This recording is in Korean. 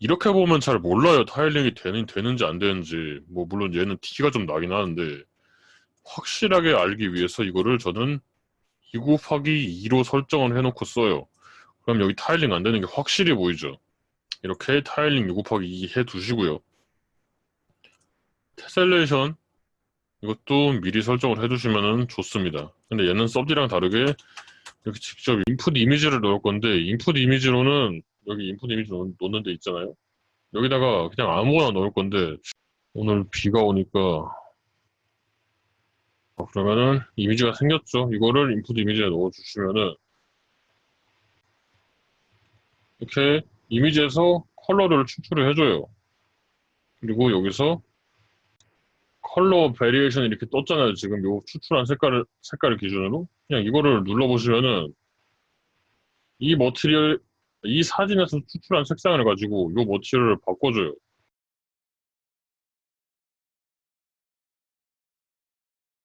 이렇게 보면 잘 몰라요. 타일링이 되는, 되는지 안 되는지. 뭐, 물론 얘는 티가 좀 나긴 하는데, 확실하게 알기 위해서 이거를 저는 2 곱하기 2로 설정을 해놓고 써요. 그럼 여기 타일링 안 되는 게 확실히 보이죠? 이렇게 타일링 2 곱하기 2 해 두시고요. 테셀레이션 이것도 미리 설정을 해두시면 좋습니다. 근데 얘는 섭디랑 다르게 이렇게 직접 인풋 이미지를 넣을 건데 인풋 이미지로는 여기 인풋 이미지 놓- 놓는 데 있잖아요. 여기다가 그냥 아무거나 넣을 건데 오늘 비가 오니까 어, 그러면은 이미지가 생겼죠. 이거를 인풋 이미지에 넣어주시면은 이렇게 이미지에서 컬러를 추출을 해줘요. 그리고 여기서 컬러 베리에이션 이렇게 떴잖아요. 지금 요 추출한 색깔을 색깔을 기준으로 그냥 이거를 눌러보시면은 이 머티리얼 이 사진에서 추출한 색상을 가지고 요 머티리얼을 바꿔줘요.